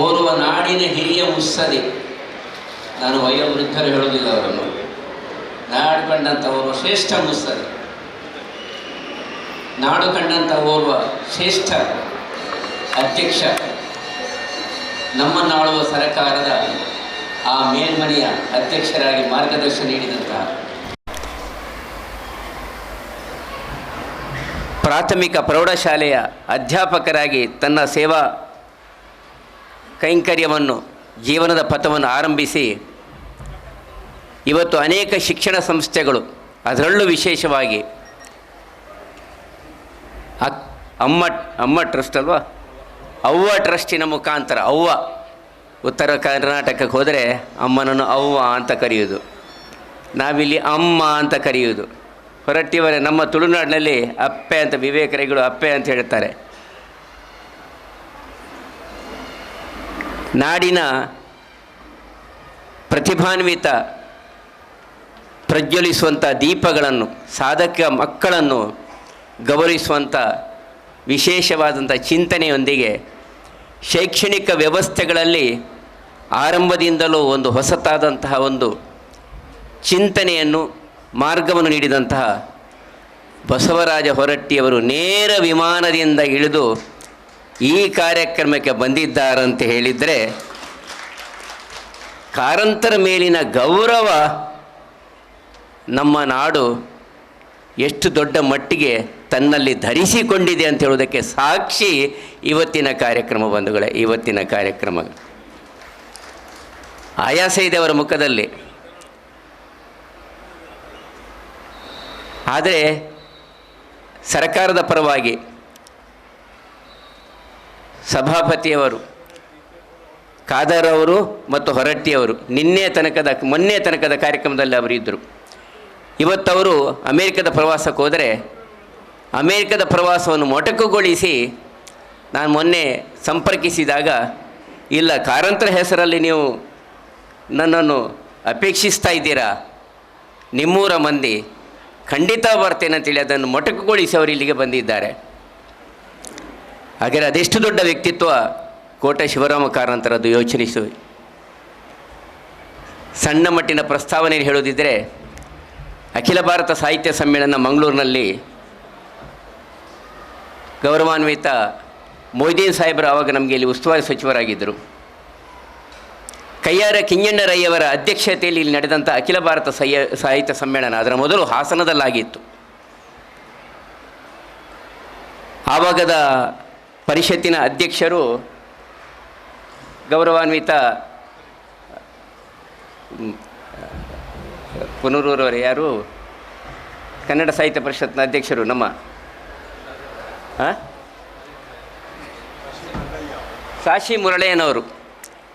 ಓದುವ ನಾಡಿನ ಹಿರಿಯ ಮುಸ್ಸದೆ. ನಾನು ವಯೋವೃದ್ಧರು ಹೇಳೋದಿಲ್ಲ ಅವರನ್ನು. ನಾಡು ಕಂಡಂಥ ಓರ್ವ ಶ್ರೇಷ್ಠ ಮುಸ್ಸದೆ. ನಾಡು ಕಂಡಂಥ ಓರ್ವ ಶ್ರೇಷ್ಠ ಅಧ್ಯಕ್ಷ. ನಮ್ಮನ್ನಾಳುವ ಸರ್ಕಾರದ ಆ ಮೇಲ್ಮನೆಯ ಅಧ್ಯಕ್ಷರಾಗಿ ಮಾರ್ಗದರ್ಶನ ನೀಡಿದಂತಹ ಪ್ರಾಥಮಿಕ ಪ್ರೌಢಶಾಲೆಯ ಅಧ್ಯಾಪಕರಾಗಿ ತನ್ನ ಸೇವಾ ಕೈಂಕರ್ಯವನ್ನು, ಜೀವನದ ಪಥವನ್ನು ಆರಂಭಿಸಿ ಇವತ್ತು ಅನೇಕ ಶಿಕ್ಷಣ ಸಂಸ್ಥೆಗಳು ಅದರಲ್ಲೂ ವಿಶೇಷವಾಗಿ ಅಮ್ಮ ಅಮ್ಮ ಟ್ರಸ್ಟ್ ಅಲ್ವಾ? ಅವ್ವ ಟ್ರಸ್ಟಿನ ಮುಖಾಂತರ, ಅವ್ವ ಉತ್ತರ ಕರ್ನಾಟಕಕ್ಕೆ ಹೋದರೆ ಅಮ್ಮನನ್ನು ಅವ್ವ ಅಂತ ಕರೆಯೋದು ನಾವಿಲ್ಲಿ ಅಮ್ಮ ಅಂತ ಕರೆಯುವುದು. ಹೊರಟ್ಟಿವರೆ ನಮ್ಮ ತುಳುನಾಡಿನಲ್ಲಿ ಅಪ್ಪೆ ಅಂತ ವಿವೇಕರಿಗಳು ಅಪ್ಪೆ ಅಂತ ಹೇಳ್ತಾರೆ ನಾಡಿನ ಪ್ರತಿಭಾನ್ವಿತ ಪ್ರಜ್ವಲಿಸುವಂಥ ದೀಪಗಳನ್ನು, ಸಾಧಕ ಮಕ್ಕಳನ್ನು ಗೌರವಿಸುವಂಥ ವಿಶೇಷವಾದಂಥ ಚಿಂತನೆಯೊಂದಿಗೆ ಶೈಕ್ಷಣಿಕ ವ್ಯವಸ್ಥೆಗಳಲ್ಲಿ ಆರಂಭದಿಂದಲೂ ಒಂದು ಹೊಸತಾದಂತಹ ಒಂದು ಚಿಂತನೆಯನ್ನು, ಮಾರ್ಗವನ್ನು ನೀಡಿದಂತಹ ಬಸವರಾಜ ಹೊರಟ್ಟಿಯವರು ನೇರ ವಿಮಾನದಿಂದ ಇಳಿದು ಈ ಕಾರ್ಯಕ್ರಮಕ್ಕೆ ಬಂದಿದ್ದಾರಂತ ಹೇಳಿದರೆ, ಕಾರಂತರ ಮೇಲಿನ ಗೌರವ ನಮ್ಮ ನಾಡು ಎಷ್ಟು ದೊಡ್ಡ ಮಟ್ಟಿಗೆ ತನ್ನಲ್ಲಿ ಧರಿಸಿಕೊಂಡಿದೆ ಅಂತ ಹೇಳುವುದಕ್ಕೆ ಸಾಕ್ಷಿ ಇವತ್ತಿನ ಕಾರ್ಯಕ್ರಮ ಬಂಧುಗಳೇ, ಇವತ್ತಿನ ಕಾರ್ಯಕ್ರಮ. ಆಯಾಸ ಇದೆ ಅವರ ಮುಖದಲ್ಲಿ. ಆದರೆ ಸರ್ಕಾರದ ಪರವಾಗಿ ಸಭಾಪತಿಯವರು, ಖಾದರ್ ಅವರು ಮತ್ತು ಹೊರಟ್ಟಿಯವರು ನಿನ್ನೆ ತನಕದ, ಮೊನ್ನೆ ತನಕದ ಕಾರ್ಯಕ್ರಮದಲ್ಲಿ ಅವರು ಇದ್ದರು. ಇವತ್ತವರು ಅಮೇರಿಕದ ಪ್ರವಾಸಕ್ಕೆ ಹೋದರೆ ಅಮೇರಿಕದ ಪ್ರವಾಸವನ್ನು ಮೊಟಕುಗೊಳಿಸಿ ನಾನು ಮೊನ್ನೆ ಸಂಪರ್ಕಿಸಿದಾಗ, ಇಲ್ಲ ಕಾರಂತರ ಹೆಸರಲ್ಲಿ ನೀವು ನನ್ನನ್ನು ಅಪೇಕ್ಷಿಸ್ತಾ ಇದ್ದೀರಾ? ನಿಮ್ಮೂರ ಮಂದಿ ಖಂಡಿತ ಬರ್ತೇನೆ ಅಂತೇಳಿ ಅದನ್ನು ಮೊಟಕುಗೊಳಿಸಿ ಅವರು ಇಲ್ಲಿಗೆ ಬಂದಿದ್ದಾರೆ. ಹಾಗೆ ಅದೆಷ್ಟು ದೊಡ್ಡ ವ್ಯಕ್ತಿತ್ವ ಕೋಟೆ ಶಿವರಾಮ ಕಾರಂತರದ್ದು ಯೋಚನಿಸು. ಸಣ್ಣ ಮಟ್ಟಿನ ಪ್ರಸ್ತಾವನೆ ಹೇಳೋದಿದ್ದರೆ ಅಖಿಲ ಭಾರತ ಸಾಹಿತ್ಯ ಸಮ್ಮೇಳನ ಮಂಗಳೂರಿನಲ್ಲಿ ಗೌರವಾನ್ವಿತ ಮೊಯ್ದೀನ್ ಸಾಹೇಬರು ಆವಾಗ ನಮಗೆ ಇಲ್ಲಿ ಉಸ್ತುವಾರಿ ಸಚಿವರಾಗಿದ್ದರು. ಕಯ್ಯಾರ ಕಿಂಜಣ್ಣರಯ್ಯವರ ಅಧ್ಯಕ್ಷತೆಯಲ್ಲಿ ಇಲ್ಲಿ ನಡೆದಂಥ ಅಖಿಲ ಭಾರತ ಸಹ್ಯ ಸಾಹಿತ್ಯ ಸಮ್ಮೇಳನ ಅದರ ಮೊದಲು ಹಾಸನದಲ್ಲಾಗಿತ್ತು. ಆವಾಗದ ಪರಿಷತ್ತಿನ ಅಧ್ಯಕ್ಷರು ಗೌರವಾನ್ವಿತ ಪುನರೂರವರು ಯಾರು? ಕನ್ನಡ ಸಾಹಿತ್ಯ ಪರಿಷತ್ನ ಅಧ್ಯಕ್ಷರು ನಮ್ಮ? ಸಾಶಿ ಮುರಳಯ್ಯನವರು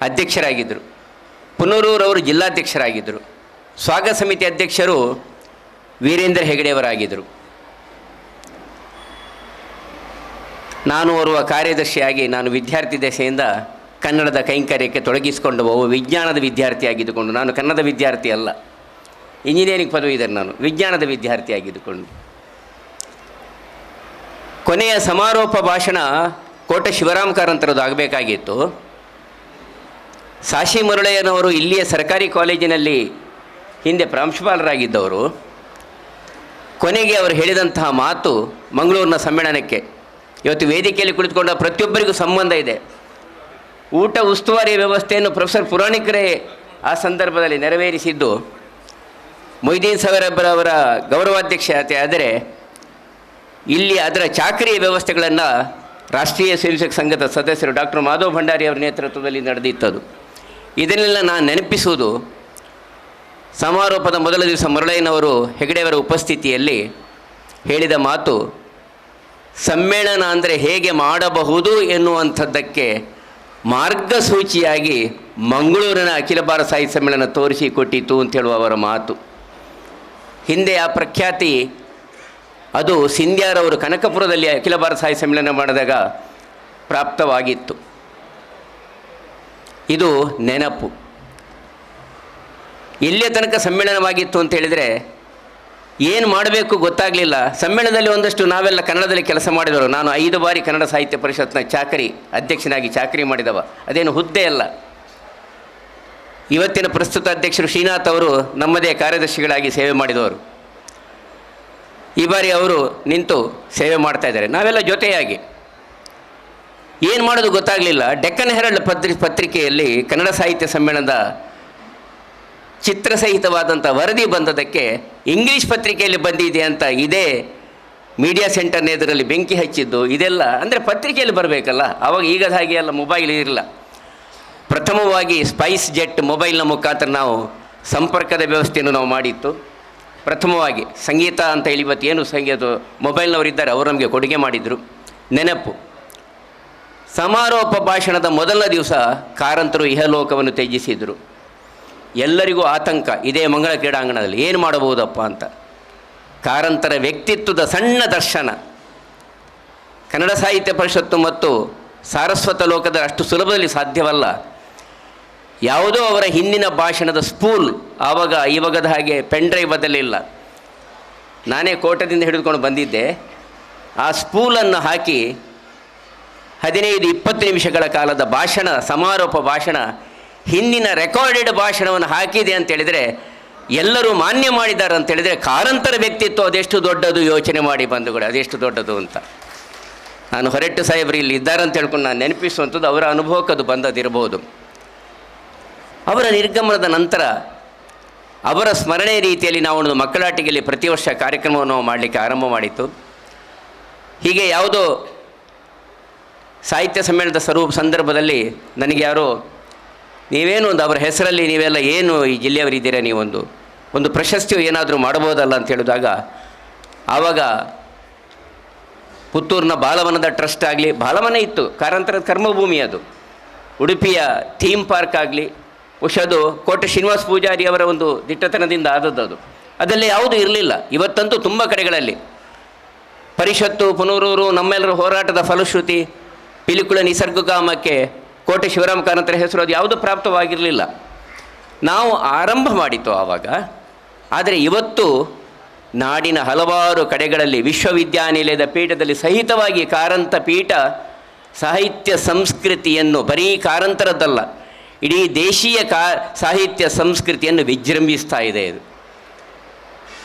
ಅಧ್ಯಕ್ಷರಾಗಿದ್ದರು. ಪುನರೂರವರು ಜಿಲ್ಲಾಧ್ಯಕ್ಷರಾಗಿದ್ದರು. ಸ್ವಾಗತ ಸಮಿತಿ ಅಧ್ಯಕ್ಷರು ವೀರೇಂದ್ರ ಹೆಗಡೆಯವರಾಗಿದ್ದರು. ನಾನು ಓರ್ವ ಕಾರ್ಯದರ್ಶಿಯಾಗಿ ನಾನು ವಿದ್ಯಾರ್ಥಿ ದೆಸೆಯಿಂದ ಕನ್ನಡದ ಕೈಂಕರ್ಯಕ್ಕೆ ತೊಡಗಿಸಿಕೊಂಡು ಒಬ್ಬ ವಿಜ್ಞಾನದ ವಿದ್ಯಾರ್ಥಿಯಾಗಿದ್ದುಕೊಂಡು ನಾನು ಕನ್ನಡ ವಿದ್ಯಾರ್ಥಿ ಅಲ್ಲ. ಇಂಜಿನಿಯರಿಂಗ್ ಪದವಿ ಇದೆ ನಾನು ವಿಜ್ಞಾನದ ವಿದ್ಯಾರ್ಥಿಯಾಗಿದ್ದುಕೊಂಡು ಕೊನೆಯ ಸಮಾರೋಪ ಭಾಷಣ ಕೋಟೆ ಶಿವರಾಮ್ ಕಾರಂತರದ್ದು ಆಗಬೇಕಾಗಿತ್ತು. ಸಾಶಿ ಮುರಳಯ್ಯನವರು ಇಲ್ಲಿಯ ಸರ್ಕಾರಿ ಕಾಲೇಜಿನಲ್ಲಿ ಹಿಂದೆ ಪ್ರಾಂಶುಪಾಲರಾಗಿದ್ದವರು. ಕೊನೆಗೆ ಅವರು ಹೇಳಿದಂತಹ ಮಾತು ಮಂಗಳೂರಿನ ಸಮ್ಮೇಳನಕ್ಕೆ. ಇವತ್ತು ವೇದಿಕೆಯಲ್ಲಿ ಕುಳಿತುಕೊಂಡ ಪ್ರತಿಯೊಬ್ಬರಿಗೂ ಸಂಬಂಧ ಇದೆ. ಊಟ ಉಸ್ತುವಾರಿ ವ್ಯವಸ್ಥೆಯನ್ನು ಪ್ರೊಫೆಸರ್ ಪುರಾಣಿಕರೇ ಆ ಸಂದರ್ಭದಲ್ಲಿ ನೆರವೇರಿಸಿದ್ದು ಮೊಯ್ದೀನ್ ಸಾಗರಬ್ಬರವರ ಗೌರವಾಧ್ಯಕ್ಷತೆ ಆದರೆ ಇಲ್ಲಿ ಅದರ ಚಾಕರಿ ವ್ಯವಸ್ಥೆಗಳನ್ನು ರಾಷ್ಟ್ರೀಯ ಸ್ವಯಂ ಸಂಘದ ಸದಸ್ಯರು ಡಾಕ್ಟರ್ ಮಾಧವ್ ಭಂಡಾರಿ ಅವರ ನೇತೃತ್ವದಲ್ಲಿ ನಡೆದಿತ್ತದು. ಇದನ್ನೆಲ್ಲ ನಾನು ನೆನಪಿಸುವುದು. ಸಮಾರೋಪದ ಮೊದಲ ದಿವಸ ಮುರಳಯ್ಯನವರು ಹೆಗಡೆಯವರ ಉಪಸ್ಥಿತಿಯಲ್ಲಿ ಹೇಳಿದ ಮಾತು, ಸಮ್ಮೇಳನ ಅಂದರೆ ಹೇಗೆ ಮಾಡಬಹುದು ಎನ್ನುವಂಥದ್ದಕ್ಕೆ ಮಾರ್ಗಸೂಚಿಯಾಗಿ ಮಂಗಳೂರಿನ ಅಖಿಲ ಭಾರತ ಸಾಹಿತ್ಯ ಸಮ್ಮೇಳನ ತೋರಿಸಿ ಕೊಟ್ಟಿತು ಅಂತ ಹೇಳುವ ಅವರ ಮಾತು. ಹಿಂದೆ ಆ ಪ್ರಖ್ಯಾತಿ, ಅದು ಸಿಂಧ್ಯಾರವರು ಕನಕಪುರದಲ್ಲಿ ಅಖಿಲ ಭಾರತ ಸಾಹಿತ್ಯ ಸಮ್ಮೇಳನ ಮಾಡಿದಾಗ ಪ್ರಾಪ್ತವಾಗಿತ್ತು. ಇದು ನೆನಪು. ಎಲ್ಲಿಯ ತನಕ ಸಮ್ಮೇಳನವಾಗಿತ್ತು ಅಂತ ಹೇಳಿದರೆ, ಏನು ಮಾಡಬೇಕು ಗೊತ್ತಾಗಲಿಲ್ಲ. ಸಮ್ಮೇಳನದಲ್ಲಿ ಒಂದಷ್ಟು ನಾವೆಲ್ಲ ಕನ್ನಡದಲ್ಲಿ ಕೆಲಸ ಮಾಡಿದವರು. ನಾನು ಐದು ಬಾರಿ ಕನ್ನಡ ಸಾಹಿತ್ಯ ಪರಿಷತ್ನ ಚಾಕರಿ, ಅಧ್ಯಕ್ಷನಾಗಿ ಚಾಕರಿ ಮಾಡಿದವ. ಅದೇನು ಹುದ್ದೆ ಅಲ್ಲ. ಇವತ್ತಿನ ಪ್ರಸ್ತುತ ಅಧ್ಯಕ್ಷರು ಶ್ರೀನಾಥ್ ಅವರು ನಮ್ಮದೇ ಕಾರ್ಯದರ್ಶಿಗಳಾಗಿ ಸೇವೆ ಮಾಡಿದವರು. ಈ ಬಾರಿ ಅವರು ನಿಂತು ಸೇವೆ ಮಾಡ್ತಾ ಇದ್ದಾರೆ. ನಾವೆಲ್ಲ ಜೊತೆಯಾಗಿ. ಏನು ಮಾಡೋದು ಗೊತ್ತಾಗಲಿಲ್ಲ. ಡೆಕ್ಕನ್ ಹೆರಲ್ಡ್ ಪತ್ರಿ, ಪತ್ರಿಕೆಯಲ್ಲಿ ಕನ್ನಡ ಸಾಹಿತ್ಯ ಸಮ್ಮೇಳನದ ಚಿತ್ರಸಹಿತವಾದಂಥ ವರದಿ ಬಂದದಕ್ಕೆ ಇಂಗ್ಲೀಷ್ ಪತ್ರಿಕೆಯಲ್ಲಿ ಬಂದಿದೆ ಅಂತ ಇದೇ ಮೀಡಿಯಾ ಸೆಂಟರ್ನ ಎದುರಲ್ಲಿ ಬೆಂಕಿ ಹಚ್ಚಿದ್ದು ಇದೆಲ್ಲ ಅಂದರೆ ಪತ್ರಿಕೆಯಲ್ಲಿ ಬರಬೇಕಲ್ಲ. ಅವಾಗ ಈಗದ ಹಾಗೆ ಎಲ್ಲ ಮೊಬೈಲ್ ಇರಲಿಲ್ಲ. ಪ್ರಥಮವಾಗಿ ಸ್ಪೈಸ್ ಜೆಟ್ ಮೊಬೈಲ್ನ ಮುಖಾಂತರ ನಾವು ಸಂಪರ್ಕದ ವ್ಯವಸ್ಥೆಯನ್ನು ನಾವು ಮಾಡಿತ್ತು. ಪ್ರಥಮವಾಗಿ ಸಂಗೀತ ಅಂತ ಹೇಳಿ ಇವತ್ತು ಏನು ಸಂಗೀತ, ಮೊಬೈಲ್ನವರಿದ್ದಾರೆ, ಅವರು ನಮಗೆ ಕೊಡುಗೆ ಮಾಡಿದರು. ನೆನಪು. ಸಮಾರೋಪ ಭಾಷಣದ ಮೊದಲ ದಿವಸ ಕಾರಂತರು ಇಹಲೋಕವನ್ನು ತ್ಯಜಿಸಿದರು. ಎಲ್ಲರಿಗೂ ಆತಂಕ, ಇದೇ ಮಂಗಳ ಕ್ರೀಡಾಂಗಣದಲ್ಲಿ ಏನು ಮಾಡಬಹುದಪ್ಪ ಅಂತ. ಕಾರಂತರ ವ್ಯಕ್ತಿತ್ವದ ಸಣ್ಣ ದರ್ಶನ. ಕನ್ನಡ ಸಾಹಿತ್ಯ ಪರಿಷತ್ತು ಮತ್ತು ಸಾರಸ್ವತ ಲೋಕದ ಅಷ್ಟು ಸುಲಭದಲ್ಲಿ ಸಾಧ್ಯವಲ್ಲ. ಯಾವುದೋ ಅವರ ಹಿಂದಿನ ಭಾಷಣದ ಸ್ಪೂಲ್ ಆವಾಗ ಇವಾಗದ ಹಾಗೆ ಪೆನ್ ಡ್ರೈವ್ ಬದಲಿಲ್ಲ. ನಾನೇ ಕೋಟದಿಂದ ಹಿಡಿದುಕೊಂಡು ಬಂದಿದ್ದೆ. ಆ ಸ್ಪೂಲನ್ನು ಹಾಕಿ ಹದಿನೈದು ಇಪ್ಪತ್ತು ನಿಮಿಷಗಳ ಕಾಲದ ಭಾಷಣ, ಸಮಾರೋಪ ಭಾಷಣ, ಹಿಂದಿನ ರೆಕಾರ್ಡೆಡ್ ಭಾಷಣವನ್ನು ಹಾಕಿದೆ ಅಂತೇಳಿದರೆ ಎಲ್ಲರೂ ಮಾನ್ಯ ಮಾಡಿದ್ದಾರೆ ಅಂತೇಳಿದರೆ ಕಾರಂತರ ವ್ಯಕ್ತಿತ್ವ ಅದೆಷ್ಟು ದೊಡ್ಡದು ಯೋಚನೆ ಮಾಡಿ ಬಂಧುಗಳು ಅದೆಷ್ಟು ದೊಡ್ಡದು ಅಂತ. ನಾನು ಹೊರಟ್ಟು ಸಾಹೇಬರು ಇಲ್ಲಿ ಇದ್ದಾರೆ ಅಂತ ಹೇಳ್ಕೊಂಡು ನಾನು ನೆನಪಿಸುವಂಥದ್ದು ಅವರ ಅನುಭವಕ್ಕೆ ಅದು ಬಂದದಿರಬಹುದು ಅವರ ನಿರ್ಗಮನದ ನಂತರ, ಅವರ ಸ್ಮರಣೆ ರೀತಿಯಲ್ಲಿ ನಾವು ಒಂದು ಮಕ್ಕಳಾಟಿಕೆಯಲ್ಲಿ ಪ್ರತಿ ವರ್ಷ ಕಾರ್ಯಕ್ರಮವನ್ನು ಮಾಡಲಿಕ್ಕೆ ಆರಂಭ ಮಾಡಿತ್ತು. ಹೀಗೆ ಯಾವುದೋ ಸಾಹಿತ್ಯ ಸಮ್ಮೇಳನದ ಸ್ವರೂಪ ಸಂದರ್ಭದಲ್ಲಿ ನನಗೆ ಯಾರು, ನೀವೇನು ಒಂದು ಅವರ ಹೆಸರಲ್ಲಿ ನೀವೆಲ್ಲ ಏನು ಈ ಜಿಲ್ಲೆಯವರಿದ್ದೀರಾ ನೀವೊಂದು, ಒಂದು ಪ್ರಶಸ್ತಿಯು ಏನಾದರೂ ಮಾಡಬಹುದಲ್ಲ ಅಂತ ಹೇಳಿದಾಗ, ಆವಾಗ ಪುತ್ತೂರಿನ ಬಾಲವನದ ಟ್ರಸ್ಟ್ ಆಗಲಿ, ಬಾಲವನ ಇತ್ತು, ಕಾರಂತರದ ಕರ್ಮಭೂಮಿ ಅದು, ಉಡುಪಿಯ ಥೀಮ್ ಪಾರ್ಕ್ ಆಗಲಿ, ಬಹುಶಃ ಅದು ಕೋಟೆ ಶ್ರೀನಿವಾಸ ಪೂಜಾರಿ ಅವರ ಒಂದು ದಿಟ್ಟತನದಿಂದ ಆದದ್ದು ಅದು. ಅದರಲ್ಲಿ ಯಾವುದೂ ಇರಲಿಲ್ಲ, ಇವತ್ತಂತೂ ತುಂಬ ಕಡೆಗಳಲ್ಲಿ. ಪರಿಷತ್ತು, ಪುನೂರೂರು, ನಮ್ಮೆಲ್ಲರ ಹೋರಾಟದ ಫಲಶ್ರುತಿ ಪಿಲಿಕುಳ ನಿಸರ್ಗಗಾಮಕ್ಕೆ ಕೋಟೆ ಶಿವರಾಮ ಕಾರಂತರ ಹೆಸರು ಅದು ಯಾವುದೂ ಪ್ರಾಪ್ತವಾಗಿರಲಿಲ್ಲ. ನಾವು ಆರಂಭ ಮಾಡಿತು ಆವಾಗ, ಆದರೆ ಇವತ್ತು ನಾಡಿನ ಹಲವಾರು ಕಡೆಗಳಲ್ಲಿ ವಿಶ್ವವಿದ್ಯಾನಿಲಯದ ಪೀಠದಲ್ಲಿ ಸಹಿತವಾಗಿ ಕಾರಂತ ಪೀಠ ಸಾಹಿತ್ಯ ಸಂಸ್ಕೃತಿಯನ್ನು ಬರೀ ಕಾರಂತರದ್ದಲ್ಲ, ಇಡೀ ದೇಶೀಯ ಕಾ, ಸಾಹಿತ್ಯ ಸಂಸ್ಕೃತಿಯನ್ನು ವಿಜೃಂಭಿಸ್ತಾ ಇದೆ ಇದು.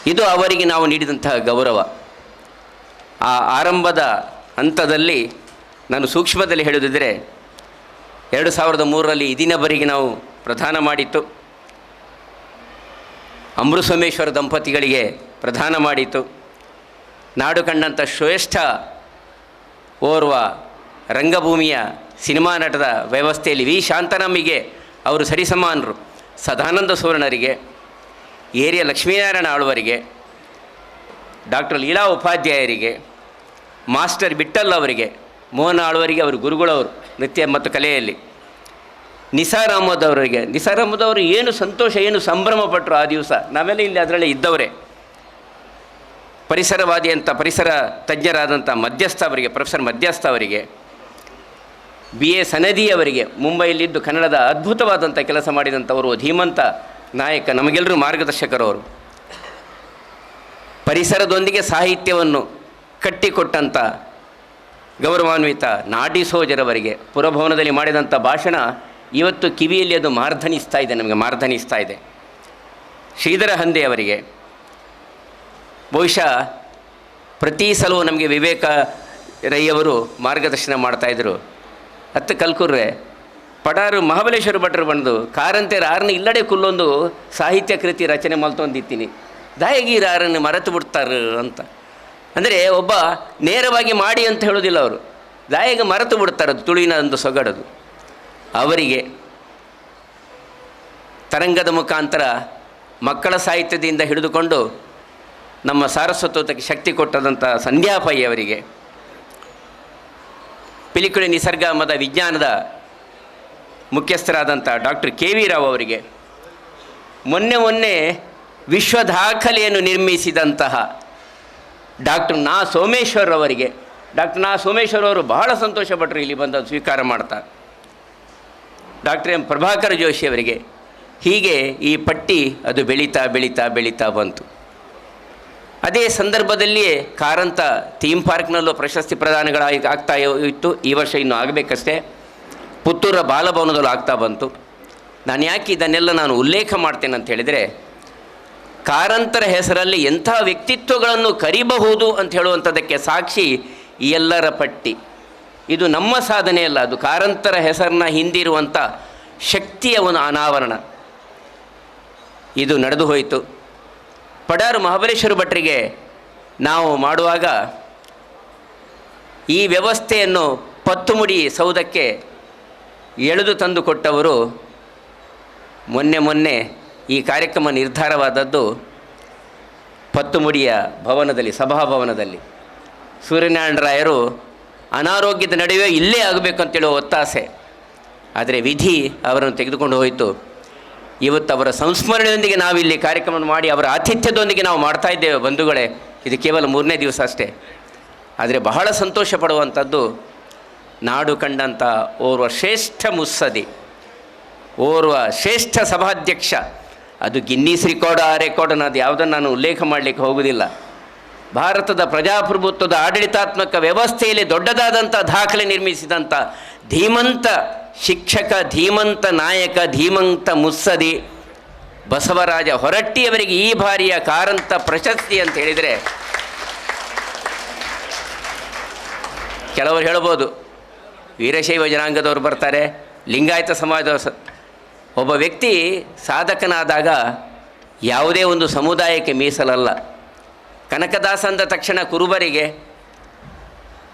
ಇದು ಅವರಿಗೆ ನಾವು ನೀಡಿದಂತಹ ಗೌರವ. ಆ ಆರಂಭದ ಹಂತದಲ್ಲಿ ನಾನು ಸೂಕ್ಷ್ಮದಲ್ಲಿ ಹೇಳುವುದಿದ್ರೆ ಎರಡು ಸಾವಿರದ ಮೂರರಲ್ಲಿ ಇದಿನವರೆಗೆ ನಾವು ಪ್ರಧಾನ ಮಾಡಿತ್ತು. ಅಮೃತಸೋಮೇಶ್ವರ ದಂಪತಿಗಳಿಗೆ ಪ್ರಧಾನ ಮಾಡಿತ್ತು. ನಾಡು ಕಂಡಂಥ ಶ್ರೇಷ್ಠ ಓರ್ವ ರಂಗಭೂಮಿಯ ಸಿನಿಮಾ ನಟದ ವ್ಯವಸ್ಥೆಯಲ್ಲಿ ವಿ ಶಾಂತನಮ್ಮಿಗೆ ಅವರು ಸರಿಸಮಾನರು. ಸದಾನಂದ ಸುವರ್ಣರಿಗೆ ಏರಿಯ ಲಕ್ಷ್ಮೀನಾರಾಯಣ ಆಳ್ವರಿಗೆ, ಡಾಕ್ಟರ್ ಲೀಲಾ ಉಪಾಧ್ಯಾಯರಿಗೆ, ಮಾಸ್ಟರ್ ಬಿಟ್ಟಲ್ ಅವರಿಗೆ ಮೋಹನ್ ಆಳ್ವರಿಗೆ ಅವರು ಗುರುಗಳವರು ನೃತ್ಯ ಮತ್ತು ಕಲೆಯಲ್ಲಿ. ನಿಸಾರ್ ಅಹಮದ್ ಅವರಿಗೆ ನಿಸಾರ್ ಅಹಮದ್ ಅವರು ಏನು ಸಂತೋಷ, ಏನು ಸಂಭ್ರಮ ಪಟ್ಟರು ಆ ದಿವಸ? ನಾವೆಲ್ಲ ಇಲ್ಲಿ ಅದರಲ್ಲಿ ಇದ್ದವರೇ. ಪರಿಸರವಾದಿ ಅಂತ, ಪರಿಸರ ತಜ್ಞರಾದಂಥ ಮಧ್ಯಸ್ಥ ಅವರಿಗೆ, ಪ್ರೊಫೆಸರ್ ಮಧ್ಯಸ್ಥ ಅವರಿಗೆ, ಬಿ ಎ ಸನದಿ ಅವರಿಗೆ, ಮುಂಬೈಯಲ್ಲಿದ್ದು ಕನ್ನಡದ ಅದ್ಭುತವಾದಂಥ ಕೆಲಸ ಮಾಡಿದಂಥವರು ಧೀಮಂತ ನಾಯಕ, ನಮಗೆಲ್ಲರೂ ಮಾರ್ಗದರ್ಶಕರವರು ಪರಿಸರದೊಂದಿಗೆ ಸಾಹಿತ್ಯವನ್ನು ಕಟ್ಟಿಕೊಟ್ಟಂಥ ಗೌರವಾನ್ವಿತ ನಾಡಿ ಸೋಜರವರಿಗೆ ಪುರಭವನದಲ್ಲಿ ಮಾಡಿದಂಥ ಭಾಷಣ ಇವತ್ತು ಕಿವಿಯಲ್ಲಿ ಅದು ಮಾರ್ಧನಿಸ್ತಾ ಇದೆ, ನಮಗೆ ಮಾರ್ಧನಿಸ್ತಾ ಇದೆ. ಶ್ರೀಧರ ಹಂದೆ ಅವರಿಗೆ. ಬಹುಶಃ ಪ್ರತಿ ಸಲವೂ ನಮಗೆ ವಿವೇಕ ರೈಯವರು ಮಾರ್ಗದರ್ಶನ ಮಾಡ್ತಾಯಿದ್ರು ಹತ್ತು ಕಲ್ಕುರ್ರೆ, ಪಡಾರು ಮಹಾಬಲೇಶ್ವರ ಭಟ್ರು ಬಂದು ಕಾರಂತೆ ರಾರನ್ನ ಇಲ್ಲಡೆ ಕುಲ್ಲೊಂದು ಸಾಹಿತ್ಯ ಕೃತಿ ರಚನೆ ಮಲ್ತೊಂದಿತ್ತೀನಿ ದಾಯಗಿ ರಾರನ್ನು ಮರೆತು ಬಿಡ್ತಾರೆ ಅಂತ. ಅಂದರೆ ಒಬ್ಬ ನೇರವಾಗಿ ಮಾಡಿ ಅಂತ ಹೇಳೋದಿಲ್ಲ ಅವರು. ದಾಯಿಗ ಮರೆತು ಬಿಡ್ತಾರೆ ಅದು, ತುಳುವಿನ ಒಂದು ಸೊಗಡದು. ಅವರಿಗೆ ತರಂಗದ ಮುಖಾಂತರ ಮಕ್ಕಳ ಸಾಹಿತ್ಯದಿಂದ ಹಿಡಿದುಕೊಂಡು ನಮ್ಮ ಸಾರಸ್ವತೋತಕ್ಕೆ ಶಕ್ತಿ ಕೊಟ್ಟದಂಥ ಸಂಧ್ಯಾಪೈ ಅವರಿಗೆ, ಪಿಲಿಕುಳಿ ನಿಸರ್ಗಮದ ವಿಜ್ಞಾನದ ಮುಖ್ಯಸ್ಥರಾದಂಥ ಡಾಕ್ಟರ್ ಕೆ ವಿ ರಾವ್ ಅವರಿಗೆ ಮೊನ್ನೆ ಮೊನ್ನೆ ವಿಶ್ವ ದಾಖಲೆಯನ್ನು ನಿರ್ಮಿಸಿದಂತಹ ಡಾಕ್ಟರ್ ನಾ ಸೋಮೇಶ್ವರ್ ಅವರಿಗೆ ಡಾಕ್ಟರ್ ನಾ ಸೋಮೇಶ್ವರ್ ಅವರು ಬಹಳ ಸಂತೋಷಪಟ್ಟರು ಇಲ್ಲಿ ಬಂದು ಸ್ವೀಕಾರ ಮಾಡ್ತಾ. ಡಾಕ್ಟರ್ ಎಂ ಪ್ರಭಾಕರ್ ಜೋಶಿ ಅವರಿಗೆ, ಹೀಗೆ ಈ ಪಟ್ಟಿ ಅದು ಬೆಳೀತಾ ಬೆಳೀತಾ ಬೆಳೀತಾ ಬಂತು. ಅದೇ ಸಂದರ್ಭದಲ್ಲಿಯೇ ಕಾರಂತ ಥೀಮ್ ಪಾರ್ಕ್ನಲ್ಲೂ ಪ್ರಶಸ್ತಿ ಪ್ರದಾನಗಳ ಆಗ್ತಾ ಇತ್ತು. ಈ ವರ್ಷ ಇನ್ನೂ ಆಗಬೇಕಷ್ಟೇ. ಪುತ್ತೂರ ಬಾಲಭವನದಲ್ಲೂ ಆಗ್ತಾ ಬಂತು. ನಾನು ಯಾಕೆ ಇದನ್ನೆಲ್ಲ ನಾನು ಉಲ್ಲೇಖ ಮಾಡ್ತೇನೆ ಅಂತ ಹೇಳಿದರೆ ಕಾರಂತರ ಹೆಸರಲ್ಲಿ ಎಂಥ ವ್ಯಕ್ತಿತ್ವಗಳನ್ನು ಕರಿಬಹುದು ಅಂತ ಹೇಳುವಂಥದ್ದಕ್ಕೆ ಸಾಕ್ಷಿ ಎಲ್ಲರ ಪಟ್ಟಿ. ಇದು ನಮ್ಮ ಸಾಧನೆ ಅಲ್ಲ, ಅದು ಕಾರಂತರ ಹೆಸರನ್ನ ಹಿಂದಿರುವಂಥ ಶಕ್ತಿಯ ಒಂದು ಅನಾವರಣ. ಇದು ನಡೆದು ಹೋಯಿತು. ಪಡಾರು ಮಹಾಬಲೇಶ್ವರ ಭಟ್ರಿಗೆ ನಾವು ಮಾಡುವಾಗ ಈ ವ್ಯವಸ್ಥೆಯನ್ನು ಪತ್ತುಮುಡಿ ಸೌಧಕ್ಕೆ ಎಳೆದು ತಂದು ಕೊಟ್ಟವರು ಮೊನ್ನೆ ಮೊನ್ನೆ ಈ ಕಾರ್ಯಕ್ರಮ ನಿರ್ಧಾರವಾದದ್ದು ಪತ್ತುಮುಡಿಯ ಭವನದಲ್ಲಿ ಸಭಾಭವನದಲ್ಲಿ ಸೂರ್ಯನಾರಾಯಣ ರಾಯರು ಅನಾರೋಗ್ಯದ ನಡುವೆ ಇಲ್ಲೇ ಆಗಬೇಕು ಅಂತೇಳುವ ಒತ್ತಾಸೆ. ಆದರೆ ವಿಧಿ ಅವರನ್ನು ತೆಗೆದುಕೊಂಡು ಹೋಯಿತು. ಇವತ್ತು ಅವರ ಸಂಸ್ಮರಣೆಯೊಂದಿಗೆ ಇಲ್ಲಿ ಕಾರ್ಯಕ್ರಮ ಮಾಡಿ, ಅವರ ಆತಿಥ್ಯದೊಂದಿಗೆ ನಾವು ಮಾಡ್ತಾ ಇದ್ದೇವೆ ಬಂಧುಗಳೇ. ಇದು ಕೇವಲ ಮೂರನೇ ದಿವಸ ಅಷ್ಟೇ. ಆದರೆ ಬಹಳ ಸಂತೋಷ ಪಡುವಂಥದ್ದು ನಾಡು ಕಂಡಂಥ ಓರ್ವ ಶ್ರೇಷ್ಠ ಮುಸ್ಸದಿ, ಓರ್ವ ಶ್ರೇಷ್ಠ ಸಭಾಧ್ಯಕ್ಷ ಅದು ಗಿನ್ನೀಸ್ ರೆಕಾರ್ಡ್ ಆ ರೆಕಾರ್ಡ್ ಅನ್ನೋದು ಯಾವುದನ್ನು ನಾನು ಉಲ್ಲೇಖ ಮಾಡಲಿಕ್ಕೆ ಹೋಗುವುದಿಲ್ಲ ಭಾರತದ ಪ್ರಜಾಪ್ರಭುತ್ವದ ಆಡಳಿತಾತ್ಮಕ ವ್ಯವಸ್ಥೆಯಲ್ಲಿ ದೊಡ್ಡದಾದಂಥ ದಾಖಲೆ ನಿರ್ಮಿಸಿದಂಥ ಧೀಮಂತ ಶಿಕ್ಷಕ, ಧೀಮಂತ ನಾಯಕ, ಧೀಮಂತ ಮುಸ್ಸದಿ ಬಸವರಾಜ ಹೊರಟ್ಟಿಯವರಿಗೆ ಈ ಬಾರಿಯ ಕಾರಂತ ಪ್ರಶಸ್ತಿ ಅಂತ ಹೇಳಿದರೆ ಕೆಲವರು ಹೇಳ್ಬೋದು, ವೀರಶೈವ ಜನಾಂಗದವರು ಬರ್ತಾರೆ, ಲಿಂಗಾಯತ ಸಮಾಜದವರು ಒಬ್ಬ ವ್ಯಕ್ತಿ ಸಾಧಕನಾದಾಗ ಯಾವುದೇ ಒಂದು ಸಮುದಾಯಕ್ಕೆ ಮೀಸಲಲ್ಲ. ಕನಕದಾಸ ಅಂದ ತಕ್ಷಣ ಕುರುಬರಿಗೆ,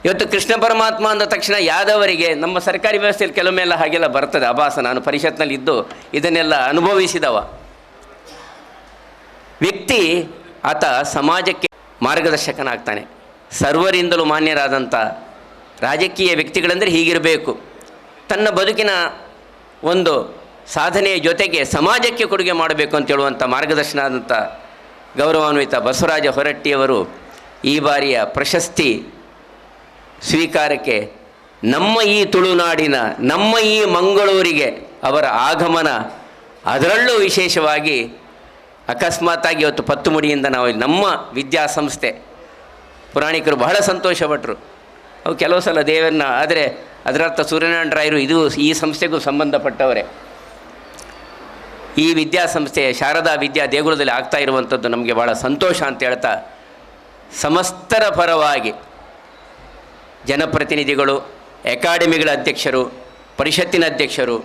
ಇವತ್ತು ಕೃಷ್ಣ ಪರಮಾತ್ಮ ಅಂದ ತಕ್ಷಣ ಯಾದವರಿಗೆ, ನಮ್ಮ ಸರ್ಕಾರಿ ವ್ಯವಸ್ಥೆಯಲ್ಲಿ ಕೆಲವೊಮ್ಮೆಲ್ಲ ಹಾಗೆಲ್ಲ ಬರ್ತದೆ. ಅಭಾಸ ನಾನು ಪರಿಷತ್ನಲ್ಲಿ ಇದ್ದು ಇದನ್ನೆಲ್ಲ ಅನುಭವಿಸಿದವ. ವ್ಯಕ್ತಿ ಆತ ಸಮಾಜಕ್ಕೆ ಮಾರ್ಗದರ್ಶಕನಾಗ್ತಾನೆ. ಸರ್ವರಿಂದಲೂ ಮಾನ್ಯರಾದಂಥ ರಾಜಕೀಯ ವ್ಯಕ್ತಿಗಳೆಂದರೆ ಹೀಗಿರಬೇಕು. ತನ್ನ ಬದುಕಿನ ಒಂದು ಸಾಧನೆಯ ಜೊತೆಗೆ ಸಮಾಜಕ್ಕೆ ಕೊಡುಗೆ ಮಾಡಬೇಕು ಅಂತ ಹೇಳುವಂಥ ಮಾರ್ಗದರ್ಶನ ಆದಂಥ ಗೌರವಾನ್ವಿತ ಬಸವರಾಜ ಹೊರಟ್ಟಿಯವರು ಈ ಬಾರಿಯ ಪ್ರಶಸ್ತಿ ಸ್ವೀಕಾರಕ್ಕೆ ನಮ್ಮ ಈ ತುಳುನಾಡಿನ, ನಮ್ಮ ಈ ಮಂಗಳೂರಿಗೆ ಅವರ ಆಗಮನ ಅದರಲ್ಲೂ ವಿಶೇಷವಾಗಿ ಅಕಸ್ಮಾತಾಗಿ ಇವತ್ತು ಪತ್ತುಮುಡಿಯಿಂದ ನಾವು ನಮ್ಮ ವಿದ್ಯಾಸಂಸ್ಥೆ ಪುರಾಣಿಕರು ಬಹಳ ಸಂತೋಷಪಟ್ಟರು ಅವು ಕೆಲವು ಸಲ ದೇವರನ್ನ, ಆದರೆ ಅದರರ್ಥ ಸೂರ್ಯನಾರಾಯಣ ರಾಯರು ಇದು ಈ ಸಂಸ್ಥೆಗೂ ಸಂಬಂಧಪಟ್ಟವರೇ. ಈ ವಿದ್ಯಾಸಂಸ್ಥೆಯ ಶಾರದಾ ವಿದ್ಯಾ ದೇಗುಲದಲ್ಲಿ ಆಗ್ತಾ ಇರುವಂಥದ್ದು ನಮಗೆ ಭಾಳ ಸಂತೋಷ ಅಂತ ಹೇಳ್ತಾ ಸಮಸ್ತರ ಪರವಾಗಿ ಜನಪ್ರತಿನಿಧಿಗಳು, ಅಕಾಡೆಮಿಗಳ ಅಧ್ಯಕ್ಷರು, ಪರಿಷತ್ತಿನ ಅಧ್ಯಕ್ಷರು,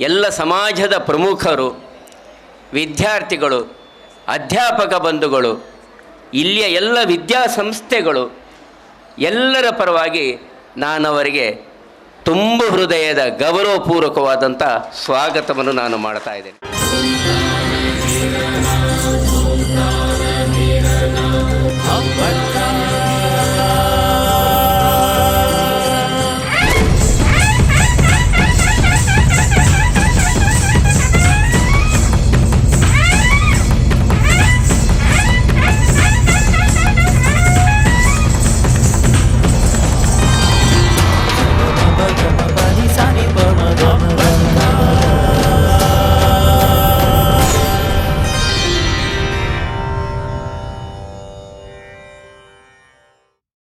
ಎಲ್ಲ ಸಮಾಜದ ಪ್ರಮುಖರು, ವಿದ್ಯಾರ್ಥಿಗಳು, ಅಧ್ಯಾಪಕ ಬಂಧುಗಳು, ಇಲ್ಲಿಯ ಎಲ್ಲ ವಿದ್ಯಾಸಂಸ್ಥೆಗಳು ಎಲ್ಲರ ಪರವಾಗಿ ನಾನು ಅವರಿಗೆ ತುಂಬ ಹೃದಯದ ಗೌರವಪೂರ್ವಕವಾದಂಥ ಸ್ವಾಗತವನ್ನು ನಾನು ಮಾಡ್ತಾ ಇದ್ದೇನೆ.